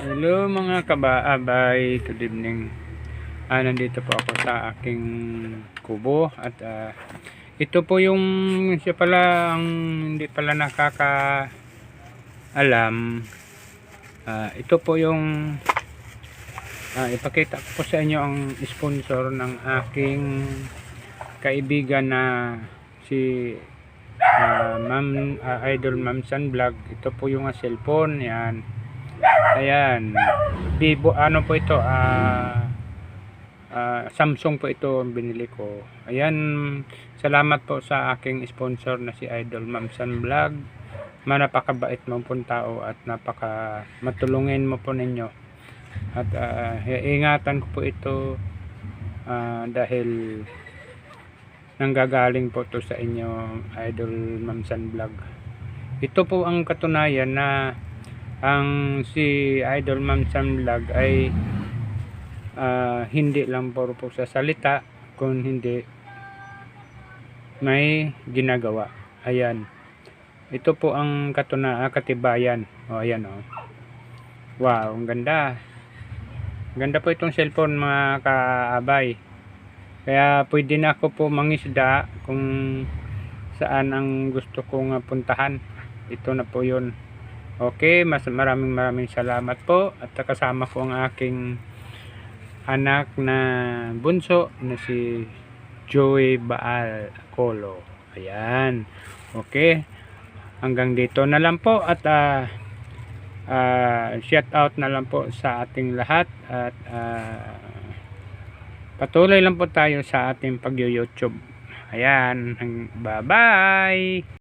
Hello mga kabaabay, good evening. Ah, nandito po ako sa aking kubo at ah, ito po yung siya pala ang hindi pala nakaka alam. Ah, ito po yung ah, ipakita ko po sa inyo ang sponsor ng aking kaibigan na si ah, Ma'am ah, Idol Ma'am San Vlog. Ito po yung ah, cellphone, yan. Ayan. Vivo, ano po ito? Ah, ah, Samsung po ito ang binili ko. Ayan. Salamat po sa aking sponsor na si Idol Ma'am San Vlog. Manapakabait mo pong tao at napaka matulungin mo po ninyo. At ah, ingatan ko po ito ah, dahil nanggagaling po to sa inyo Idol Ma'am San Vlog. Ito po ang katunayan na ang si Idol Ma'am Sam Vlog ay ah, hindi lang puro po sa salita kung hindi may ginagawa. Ayan. Ito po ang katuna ah, katibayan. O ayan o wow ang ganda. Ganda po itong cellphone mga kaabay. Kaya pwede na ako po mangisda kung saan ang gusto kong ah, puntahan. Ito na po yun Okay, mas maraming maraming salamat po at kasama ko ang aking anak na bunso na si Joey Baal Colo. Ayan. Okay. Hanggang dito na lang po at ah ah, shout out na lang po sa ating lahat at ah, patuloy lang po tayo sa ating pag-YouTube. Ayan. Bye-bye.